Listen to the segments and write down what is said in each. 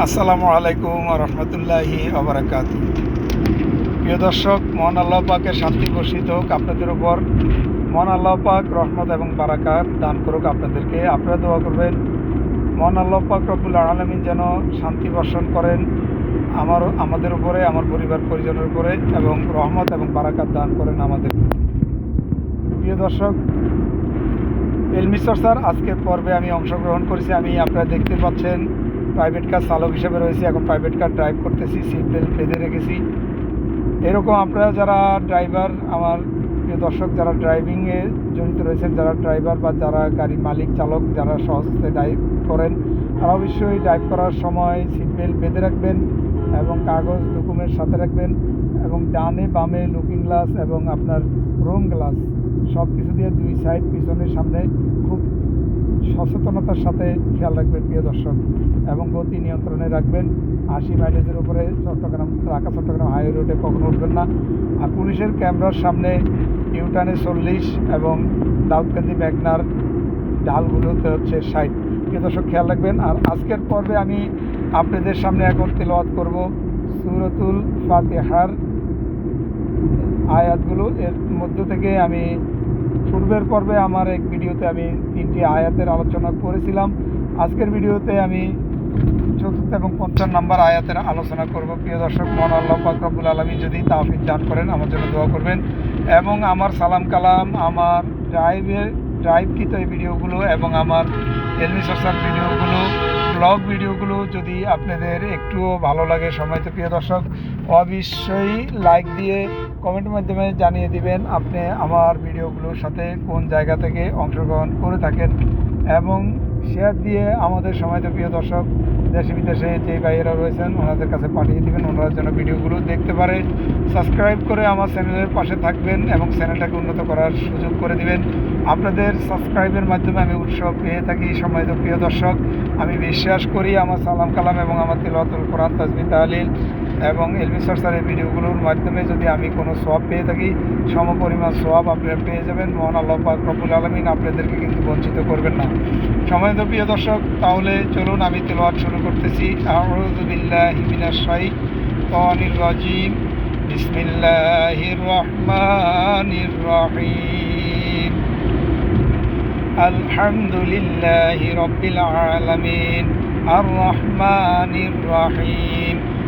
আসসালামু আলাইকুম রহমতুল্লাহি আবরাকাত প্রিয় দর্শক, মহান আল্লাহ পাকের শান্তি বর্ষিত হোক আপনাদের উপর। মহান আল্লাহ পাক রহমত এবং বারাকাত দান করুক আপনাদেরকে। আপনারা দোয়া করবেন, মহান আল্লাহ পাক রব্বুল আলমিন যেন শান্তি বর্ষণ করেন আমার, আমাদের উপরে, আমার পরিবার পরিজনের উপরে এবং রহমত এবং বারাকাত দান করেন আমাদের। প্রিয় দর্শক, এলমি স্যার, আজকের পর্বে আমি অংশগ্রহণ করেছি। আমি, আপনারা দেখতে পাচ্ছেন প্রাইভেট কার চালক হিসেবে রয়েছে, এখন প্রাইভেট কার ড্রাইভ করতেছি সিট বেল্ট বেঁধে রেখেছি। এরকম আপনারা যারা ড্রাইভার আমার প্রিয় দর্শক, যারা ড্রাইভিংয়ে জড়িত রয়েছেন, যারা ড্রাইভার বা যারা গাড়ি মালিক, চালক, যারা সহজে ড্রাইভ করেন, তারা অবশ্যই ড্রাইভ করার সময় সিট বেল্ট বেঁধে রাখবেন এবং কাগজ ডকুমেন্ট সাথে রাখবেন এবং ডানে বামে লুকিং গ্লাস এবং আপনার রুম গ্লাস সব কিছু দিয়ে দুই সাইড পিছনের সামনে খুব সচেতনতার সাথে খেয়াল রাখবেন, প্রিয় দর্শক, এবং গতি নিয়ন্ত্রণে রাখবেন। আশি মাইলেজের উপরে চট্টগ্রাম, ঢাকা চট্টগ্রাম হাইওয়ে রোডে কখনো উঠবেন না। আর পুলিশের ক্যামেরার সামনে ইউটানে চল্লিশ এবং দাউদকান্দি, মেঘনার ডালগুলোতে হচ্ছে ষাট। প্রিয় দর্শক, খেয়াল রাখবেন। আর আজকের পর্বে আমি আপনাদের সামনে এখন তেলাওয়াত করব সুরতুল ফাতেহার আয়াতগুলো। এর মধ্য থেকে আমি পূর্বের পর্বে আমার এক ভিডিওতে আমি তিনটি আয়াতের আলোচনা করেছিলাম। আজকের ভিডিওতে আমি চতুর্থ এবং পঞ্চম নাম্বার আয়াতের আলোচনা করব। প্রিয় দর্শক মন আল্লাহ পাকরবুল আলমী যদি তাফিক দান করেন, আমার জন্য দোয়া করবেন। এবং আমার সালাম কালাম, আমার ড্রাইভের ড্রাইভকৃত এই ভিডিওগুলো এবং আমার এলমি সরসার ভিডিওগুলো ব্লগ ভিডিওগুলো যদি আপনাদের একটুও ভালো লাগে, সময় তো প্রিয় দর্শক, অবশ্যই লাইক দিয়ে কমেন্ট মাধ্যমে জানিয়ে দিবেন আপনি আমার ভিডিওগুলোর সাথে কোন জায়গা থেকে অংশগ্রহণ করে থাকেন এবং শেয়ার দিয়ে আমাদের সময় প্রিয় দর্শক, দেশে বিদেশে যে ভাইয়েরা রয়েছেন, ওনাদের কাছে পাঠিয়ে দিবেন। ওনারা যেন ভিডিওগুলো দেখতে পারে। সাবস্ক্রাইব করে আমার চ্যানেলের পাশে থাকবেন এবং চ্যানেলটাকে উন্নত করার সুযোগ করে দিবেন। আপনাদের সাবস্ক্রাইবের মাধ্যমে আমি উৎসব পেয়ে থাকি সময় প্রিয় দর্শক। আমি বিশ্বাস করি আমার সালাম কালাম এবং আমার তিলতুল কোরআন তাজমি তাহলিল এবং এলবি সরসারের ভিডিওগুলোর মাধ্যমে যদি আমি কোনো সোয়াব পেয়ে থাকি সম পরিমাণ সোয়াব আপনারা পেয়ে যাবেন। মহান আল্লাহ পাক রবুল আলমিন আপনাদেরকে কিন্তু বঞ্চিত করবেন না। সময় তো প্রিয় দর্শক, তাহলে চলুন আমি তেলোয়ার শুরু করতেছি। আহরুদুবিল্লাহ হিমিনা শাই তনির রাজিম। বিসমিল্লাহির রহমানির রহিম। আলহামদুলিল্লাহি রব্বিল আলামিন। আর রহমানির রহিম।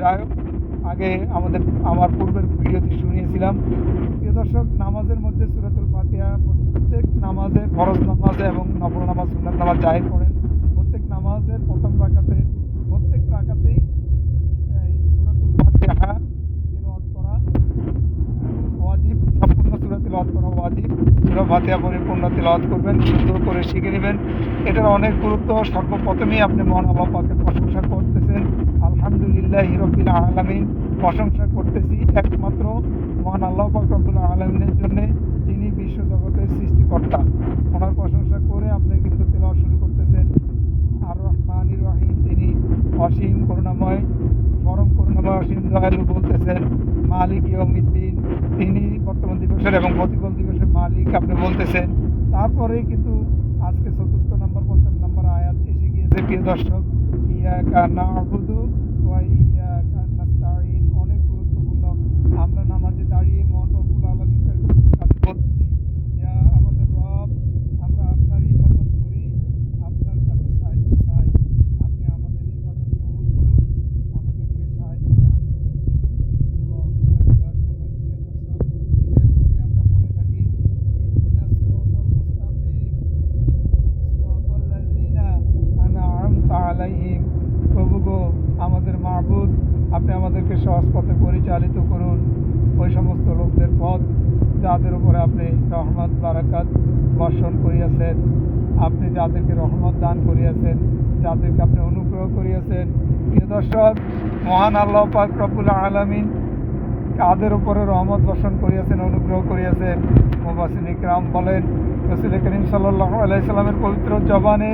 এর আগে- আমাদের, আমার পূর্বের ভিডিওতে শুনিয়েছিলাম, প্রিয় দর্শক, নামাজের মধ্যে সূরাতুল ফাতিহা প্রত্যেক নামাজে ফরজ নামাজে এবং নফল নামাজ সুন্নাত নামাজ জাহির করেন। প্রত্যেক নামাজের প্রথম রাকাতে, প্রত্যেক রাকাতেই এই সূরাতুল ফাতিহা তেলাওয়াত করা ওয়াজিব। সম্পূর্ণ সূরা তেলাওয়াত করা ওয়াজিব। সূরা ফাতিহা পরিপূর্ণ তেলাওয়াত করবেন সুন্দর করে শিখে নেবেন। এটার অনেক গুরুত্ব। সর্বপ্রথমেই আপনি মহান আল্লাহ প্রশংসা করতেছেন আলহামদুলিল্লাহ হিরবিল আলামিন। প্রশংসা করতেছি একমাত্র মহান আল্লাহ রব্বুল আলমিনের জন্য, যিনি বিশ্বজগতের সৃষ্টিকর্তা। ওনার প্রশংসা করে আপনি কিন্তু তেলাওয়াত শুরু করতেছেন। আর রহমানির রহিম, তিনি অসীম করুণাময়, পরম করুণাময়, অসীম দয়ালু বলতেছেন, মালিক ইয়মিদ্দিন তিনি বর্তমান দিবসের এবং প্রতিকূল দিবসের মালিক আপনি বলতেছেন। তারপরে কিন্তু আজকে চতুর্থ নম্বর, পঞ্চম নম্বর আয়াত এসে গিয়েছে, প্রিয় দর্শক। ইয়া কানা আবুদু ওয়া ইয়া নাস্তাইন অনেক গুরুত্বপূর্ণ আমরা নামাজে দাঁড়িয়ে মন রব্বুল আলামিনের কাছে বলতেছি ইয়া আমাদের রব আমরা আপনার ইবাদত করি আপনার কাছে সাহায্য চাই আপনি আমাদের ইবাদত কবুল করুন আমাদেরকে সাহায্য দান করুন আল্লাহু আকবার সম্মানিত প্রিয় দর্শক এরপরে আমরা বলে থাকি ইহদিনাস সিরাতাল মুস্তাকিম সিরাতাল লাযিনা আনআমতা আলাইহিম প্রভু গো আমাদের মাহবুদ আপনি আমাদেরকে সহজ পথে পরিচালিত করুন। ওই সমস্ত লোকদের পথ যাদের উপরে আপনি রহমত, বারাকাত বর্ষণ করিয়াছেন। আপনি যাদেরকে রহমত দান করিয়াছেন, যাদেরকে আপনি অনুগ্রহ করিয়াছেন। প্রিয় দর্শক, মহান আল্লাহ পাক রব্বুল আলমিন কাদের উপরে রহমত বর্ষণ করিয়াছেন, অনুগ্রহ করিয়াছেন? মোবাসিন ইকরাম বলেন, রসুল করিম সাল্লাহ আলাইসাল্লামের পবিত্র জবানে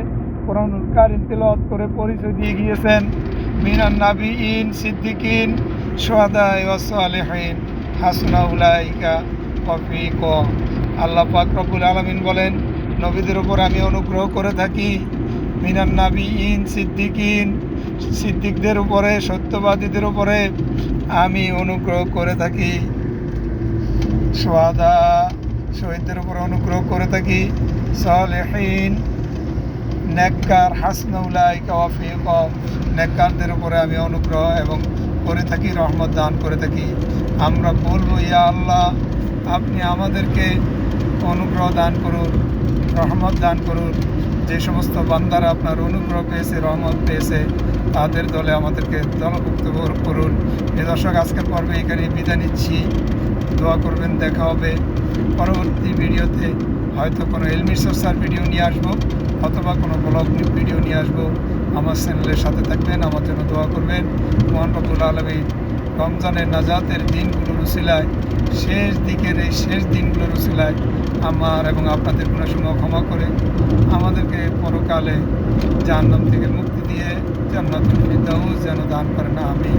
কোরআনুল কারিম তিলাওয়াত করে পরিচয় দিয়ে গিয়েছেন। মিনান নাবিইন সিদ্দিকিন সোহাদা ওয়াসালেহীন হাসনা উলাইকা কফিক আল্লাহ পাক আলমিন বলেন, নবীদের উপর আমি অনুগ্রহ করে থাকি। মিনান নাবিইন সিদ্দিকিন, সিদ্দিকদের উপরে, সত্যবাদীদের উপরে আমি অনুগ্রহ করে থাকি। সোয়াদা শহীদদের উপর অনুগ্রহ করে থাকি। সালেহীন নেককার হাসনউলাই কাওয়াফিক নেককারদের উপরে আমি অনুগ্রহ এবং করে থাকি, রহমত দান করে থাকি। আমরা বলব, ইয়া আল্লাহ, আপনি আমাদেরকে অনুগ্রহ দান করুন, রহমত দান করুন। যে সমস্ত বান্দারা আপনার অনুগ্রহ পেয়েছে, রহমত পেয়েছে, তাদের দলে আমাদেরকে দলভুক্ত করুন। এ দর্শক, আজকের পর্বে এখানে বিদায় নিচ্ছি। দোয়া করবেন, দেখা হবে পরবর্তী ভিডিওতে। হয়তো কোনো এলমি চর্চার ভিডিও নিয়ে আসব। অথবা কোনো ব্লগ ভিডিও নিয়ে আসব, আমার চ্যানেলের সাথে থাকবেন, আমার জন্য দোয়া করবেন। মোহন রবুল আলমী রমজানের নাজাতের দিনগুলোর উসিলায়, শেষ দিকের এই শেষ দিনগুলোর উসিলায় আমার এবং আপনাদের কোনো সময় ক্ষমা করে আমাদেরকে পরকালে জাহান্নাম থেকে মুক্তি দিয়ে ফিরদাউস যেন দান করেন আমি